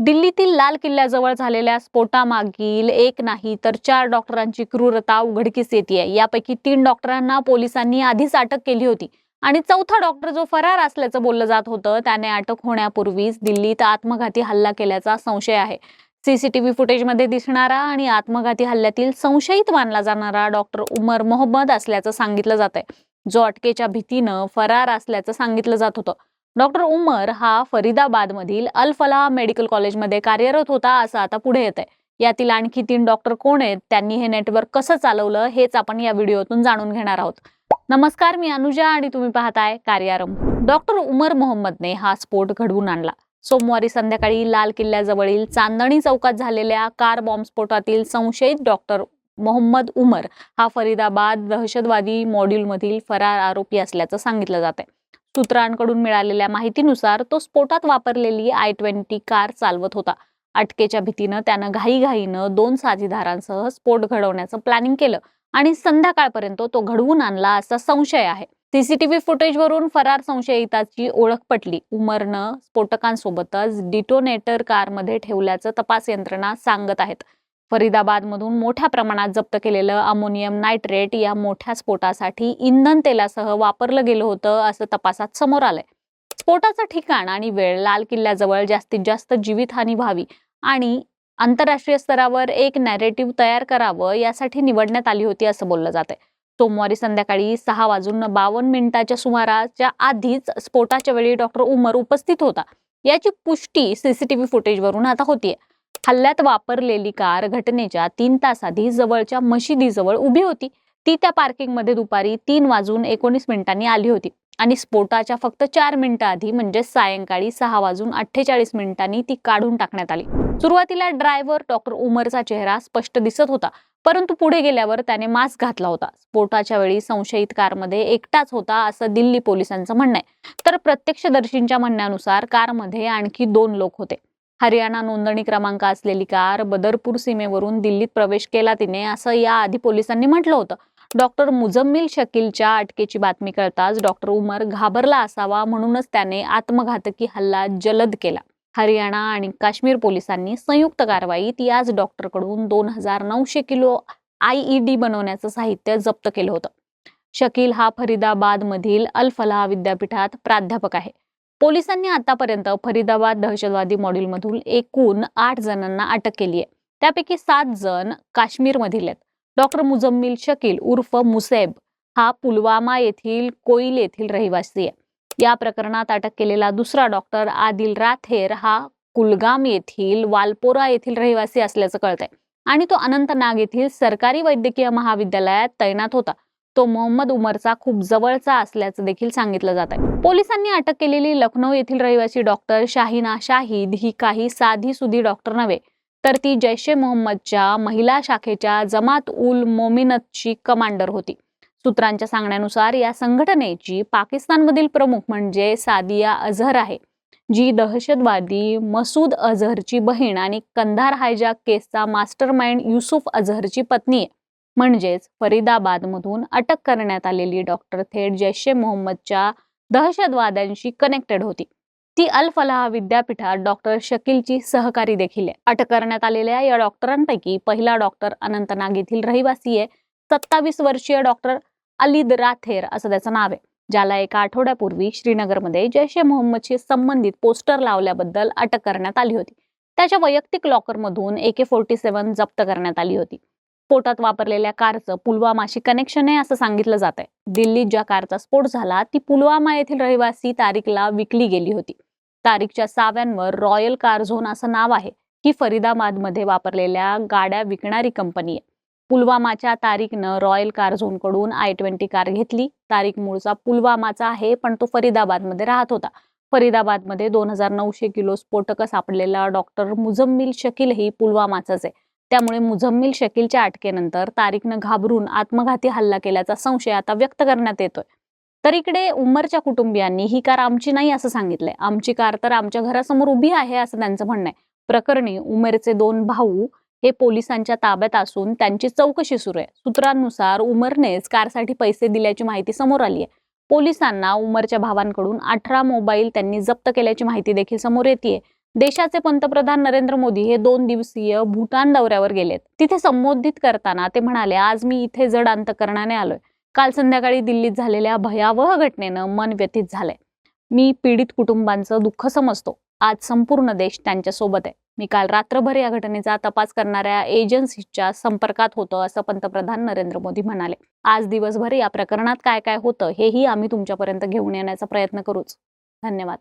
दिल्लीतील लाल किल्ल्याजवळ झालेल्या स्फोटामागील एक नाही तर चार डॉक्टरांची क्रूरता उघडकीस येते यापैकी तीन डॉक्टरांना पोलिसांनी आधीच अटक केली होती आणि चौथा डॉक्टर जो फरार असल्याचं बोललं जात होतं त्याने अटक होण्यापूर्वीच दिल्लीत आत्मघाती हल्ला केल्याचा संशय आहे. सीसीटीव्ही फुटेजमध्ये दिसणारा आणि आत्मघाती हल्ल्यातील संशयित मानला जाणारा डॉक्टर उमर मोहम्मद असल्याचं सांगितलं जात आहे जो अटकेच्या भीतीनं फरार असल्याचं सांगितलं जात होतं. डॉक्टर उमर हा फरीदाबादमधील अल फलाह मेडिकल कॉलेजमध्ये कार्यरत होता असं आता पुढे येत आहे यातील आणखी तीन डॉक्टर कोण आहेत त्यांनी हे नेटवर्क कसं चालवलं हेच आपण या व्हिडिओतून जाणून घेणार आहोत. नमस्कार मी अनुजा आणि तुम्ही पाहताय कार्यारंभ डॉक्टर उमर मोहम्मदने हा स्फोट घडवून आणला. सोमवारी संध्याकाळी लाल किल्ल्याजवळील चांदणी चौकात झालेल्या कार बॉम्बस्फोटातील संशयित डॉक्टर मोहम्मद उमर हा फरीदाबाद दहशतवादी मॉड्यूलमधील फरार आरोपी असल्याचं सांगितलं जात आहे सूत्रांकडून मिळालेल्या माहितीनुसार तो स्फोटात वापरलेली आय ट्वेंटी कार चालवत होता. अटकेच्या भीतीनं त्यानं घाईघाईनं दोन साथीदारांसह स्फोट घडवण्याचं प्लॅनिंग केलं आणि संध्याकाळपर्यंत तो घडवून आणला असा संशय आहे. सीसीटीव्ही फुटेजवरून फरार संशयिताची ओळख पटली. उमरनं स्फोटकांसोबतच डिटोनेटर कारमध्ये ठेवल्याचं तपास यंत्रणा सांगत आहेत. फरीदाबादमधून मोठ्या प्रमाणात जप्त केलेलं अमोनियम नायट्रेट या मोठ्या स्फोटासाठी इंधन तेलासह वापरलं गेलं होतं असं तपासात समोर आलंय. स्फोटाचं ठिकाण आणि वेळ लाल किल्ल्याजवळ जास्तीत जास्त जीवितहानी व्हावी आणि आंतरराष्ट्रीय स्तरावर एक नॅरेटिव्ह तयार करावं यासाठी निवडण्यात आली होती असं बोललं जात आहे सोमवारी संध्याकाळी सहा वाजून बावन्न मिनिटाच्या सुमाराच्या आधीच स्फोटाच्या वेळी डॉक्टर उमर उपस्थित होता. याची पुष्टी सीसीटीव्ही फुटेजवरून आता होतीये. हल्ल्यात वापरलेली कार घटनेच्या तीन तास आधी जवळच्या मशिदीजवळ उभी होती. ती त्या पार्किंगमध्ये दुपारी तीन वाजून एकोणीस मिनिटांनी आली होती. आणि स्फोटाच्या फक्त चार मिनिटं आधी म्हणजे सायंकाळी सहा वाजून अठ्ठेचाळीस मिनिटांनी ती काढून टाकण्यात आली. सुरुवातीला ड्रायव्हर डॉक्टर उमरचा चेहरा स्पष्ट दिसत होता परंतु पुढे गेल्यावर त्याने मास्क घातला होता. स्फोटाच्या वेळी संशयित कारमध्ये एकटाच होता असं दिल्ली पोलिसांचं म्हणणं आहे. तर प्रत्यक्षदर्शींच्या म्हणण्यानुसार कारमध्ये आणखी दोन लोक होते. हरियाणा नोंदणी क्रमांक असलेली कार बदरपूर सीमेवरून दिल्लीत प्रवेश केला तिने असं याआधी पोलिसांनी म्हटलं होतं. डॉक्टर मुजम्मिल शकीलच्या अटकेची बातमी कळताच डॉक्टर उमर घाबरला असावा म्हणूनच त्याने आत्मघातकी हल्ला जलद केला. हरियाणा आणि काश्मीर पोलिसांनी संयुक्त कारवाईत याच डॉक्टरकडून दोन हजार नऊशे किलो आयईडी बनवण्याचं साहित्य जप्त केलं होतं. शकील हा फरीदाबादमधील अल फलाह विद्यापीठात प्राध्यापक आहे. पोलिसांनी आतापर्यंत फरीदाबाद दहशतवादी मॉड्यूलमधून एकूण आठ जणांना अटक केली आहे. त्यापैकी सात जण काश्मीरमधील आहेत. डॉक्टर मुजम्मिल शकील उर्फ मुसेब हा पुलवामा येथील कोईल येथील रहिवासी आहे. या प्रकरणात अटक केलेला दुसरा डॉक्टर आदिल राथेर हा कुलगाम येथील वालपोरा येथील रहिवासी असल्याचं कळतंय. आणि तो अनंतनाग येथील सरकारी वैद्यकीय महाविद्यालयात तैनात होता. तो मोहम्मद उमरचा खूप जवळचा असल्याचं देखील सांगितलं जात आहे. पोलिसांनी अटक केलेली लखनौ येथील रहिवासी डॉक्टर शाहिना शाहिद ही काही साधी सुधी डॉक्टर नव्हे तर ती जैश ए मोहम्मदच्या महिला शाखेच्या जमात उल मोमिनतची कमांडर होती. सूत्रांच्या सांगण्यानुसार या संघटनेची पाकिस्तानमधील प्रमुख म्हणजे सादिया अझहर आहे जी दहशतवादी मसूद अझहरची बहीण आणि कंधार हायजॅक केसचा मास्टर माइंड युसुफ अझहरची पत्नी आहे. म्हणजेच फरीदाबादमधून अटक करण्यात आलेली डॉक्टर थेट जैश ए मोहम्मदच्या दहशतवाद्यांशी कनेक्टेड होती. ती अल फलाह विद्यापीठात डॉक्टर शकीलची सहकारी देखील आहे. अटक करण्यात आलेल्या या डॉक्टरांपैकी पहिला डॉक्टर अनंतनाग येथील रहिवासी आहे. सत्तावीस वर्षीय डॉक्टर अलिद राथेर असं त्याचं नाव आहे. ज्याला एका आठवड्यापूर्वी श्रीनगरमध्ये जैश ए मोहम्मदशी संबंधित पोस्टर लावल्याबद्दल अटक करण्यात आली होती. त्याच्या वैयक्तिक लॉकरमधून ए के फोर्टी सेव्हन जप्त करण्यात आली होती. स्फोटात वापरलेल्या कारचं पुलवामाशी कनेक्शन आहे असं सांगितलं जात आहे दिल्लीत ज्या कारचा स्फोट झाला ती पुलवामा येथील रहिवासी तारीखला विकली गेली होती. तारीखच्या साव्यांवर रॉयल कार झोन असं नाव आहे ही फरीदाबादमध्ये वापरलेल्या गाड्या विकणारी कंपनी आहे. पुलवामाच्या तारीखनं रॉयल कार झोनकडून आय ट्वेंटी कार घेतली. तारीख मूळचा पुलवामाचा आहे पण तो फरीदाबादमध्ये राहत होता. फरीदाबादमध्ये दोन हजार नऊशे किलो स्फोटकं सापडलेला डॉक्टर मुजम्मिल शकील ही पुलवामाचाच आहे. त्यामुळे मुझम्मिल शकीलच्या अटकेनंतर तारीखनं घाबरून आत्मघाती हल्ला केल्याचा संशय आता व्यक्त करण्यात येतोय. तर इकडे उमरच्या कुटुंबियांनी ही कार आमची नाही असं सांगितलंय. आमची कार तर आमच्या घरासमोर उभी आहे असं त्यांचं म्हणणं आहे. प्रकरणी उमेरचे दोन भाऊ हे पोलिसांच्या ताब्यात असून त्यांची चौकशी सुरू आहे. सूत्रांनुसार उमरनेच कारसाठी पैसे दिल्याची माहिती समोर आली आहे पोलिसांना उमरच्या भावांकडून अठरा मोबाईल त्यांनी जप्त केल्याची माहिती देखील समोर येते देशाचे पंतप्रधान नरेंद्र मोदी हे दोन दिवसीय भूटान दौऱ्यावर गेलेत. तिथे संबोधित करताना ते म्हणाले आज मी इथे जड अंतकरणाने आलोय. काल संध्याकाळी दिल्लीत झालेल्या भयावह घटनेनं मन व्यथित झालंय. मी पीडित कुटुंबांचं दुःख समजतो. आज संपूर्ण देश त्यांच्यासोबत आहे. मी काल रात्रभर या घटनेचा तपास करणाऱ्या एजन्सीच्या संपर्कात होतो असं पंतप्रधान नरेंद्र मोदी म्हणाले. आज दिवसभर या प्रकरणात काय काय होतं हेही आम्ही तुमच्यापर्यंत घेऊन येण्याचा प्रयत्न करूच. धन्यवाद.